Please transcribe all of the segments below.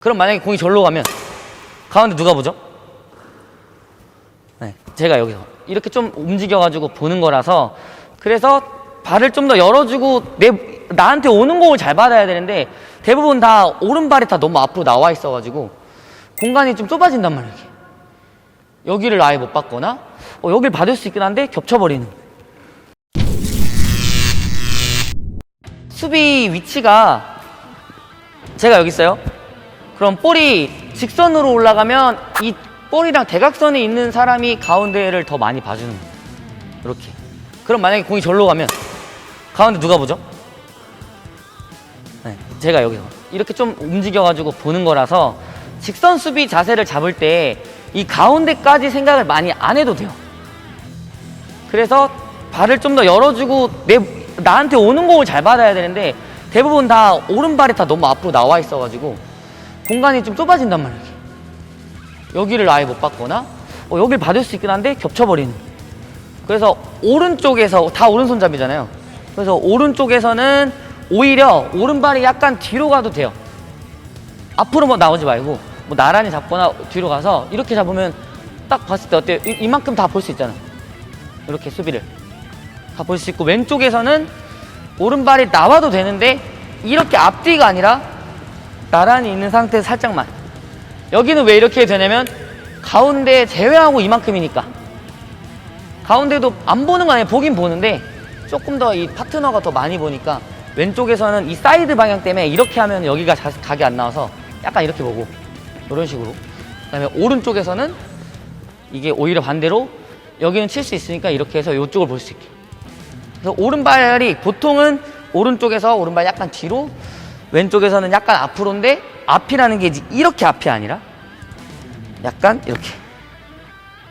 그럼 만약에 공이 절로 가면 가운데 누가 보죠? 네, 제가 여기서 이렇게 좀 움직여가지고 보는 거라서 그래서 발을 좀 더 열어주고 내 나한테 오는 공을 잘 받아야 되는데 대부분 다 오른발이 다 너무 앞으로 나와 있어가지고 공간이 좀 좁아진단 말이에요. 여기를 아예 못 받거나 어, 여기를 받을 수 있긴 한데 겹쳐버리는. 수비 위치가 제가 여기 있어요. 그럼 볼이 직선으로 올라가면 이 볼이랑 대각선에 있는 사람이 가운데를 더 많이 봐주는 거예요. 이렇게. 그럼 만약에 공이 절로 가면 가운데 누가 보죠? 네, 제가 여기서 이렇게 좀 움직여가지고 보는 거라서 직선 수비 자세를 잡을 때 이 가운데까지 생각을 많이 안 해도 돼요. 그래서 발을 좀 더 열어주고 내 나한테 오는 공을 잘 받아야 되는데 대부분 다 오른발이 다 너무 앞으로 나와 있어가지고 공간이 좀 좁아진단. 이게. 여기를 아예 못 받거나 어, 여기를 받을 수 있긴 한데 겹쳐버리는. 그래서 오른쪽에서 다 오른손잡이잖아요. 그래서 오른쪽에서는 오히려 오른발이 약간 뒤로 가도 돼요. 앞으로 뭐 나오지 말고 뭐 나란히 잡거나 뒤로 가서 이렇게 잡으면 딱 봤을 때 어때요? 이, 이만큼 다 볼 수 있잖아. 이렇게 수비를 다 볼 수 있고 왼쪽에서는 오른발이 나와도 되는데 이렇게 앞뒤가 아니라 나란히 있는 상태에서 살짝만. 여기는 왜 이렇게 되냐면 가운데 제외하고 이만큼이니까. 가운데도 안 보는 거 아니에요. 보긴 보는데 조금 더 이 파트너가 더 많이 보니까 왼쪽에서는 이 사이드 방향 때문에 이렇게 하면 여기가 자- 각이 안 나와서 약간 이렇게 보고. 이런 식으로. 그 다음에 오른쪽에서는 이게 오히려 반대로 여기는 칠 수 있으니까 이렇게 해서 이쪽을 볼 수 있게. 그래서 오른발이 보통은 오른쪽에서 오른발 약간 뒤로 왼쪽에서는 약간 앞으로인데 앞이라는 게 이렇게 앞이 아니라 약간 이렇게.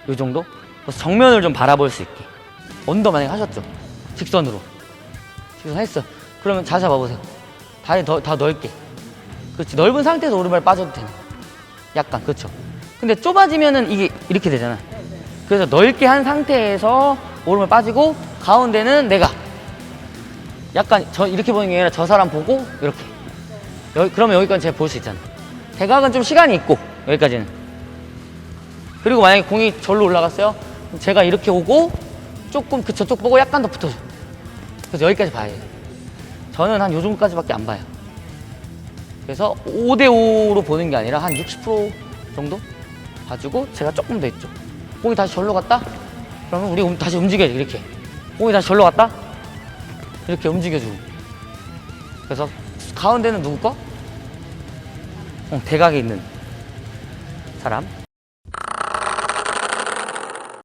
이 정도? 정면을 좀 바라볼 수 있게. 언더 만약에 하셨죠? 직선으로. 직선 했어. 그러면 자세 봐보세요. 다리 더, 다 넓게. 그렇지. 넓은 상태에서 오른발 빠져도 되는. 약간. 그렇죠. 근데 좁아지면은 이게 이렇게 되잖아. 그래서 넓게 한 상태에서 오른발 빠지고 가운데는 내가. 약간 저 이렇게 보는 게 아니라 저 사람 보고 이렇게 여기, 그러면 여기까지 제가 볼 수 있잖아. 대각은 좀 시간이 있고 여기까지는. 그리고 만약에 공이 절로 올라갔어요? 그럼 제가 이렇게 오고 조금 그 저쪽 보고 약간 더 붙어줘. 그래서 여기까지 봐야 돼요 저는 한 요 정도까지밖에 안 봐요. 그래서 5대5로 보는 게 아니라 한 60% 정도 봐주고 제가 조금 더 있죠. 공이 다시 절로 갔다? 그러면 우리 음- 다시 움직여야지 이렇게. 공이 다시 절로 갔다? 이렇게 움직여주고. 그래서 가운데는 누구 거? 어, 대각에 있는 사람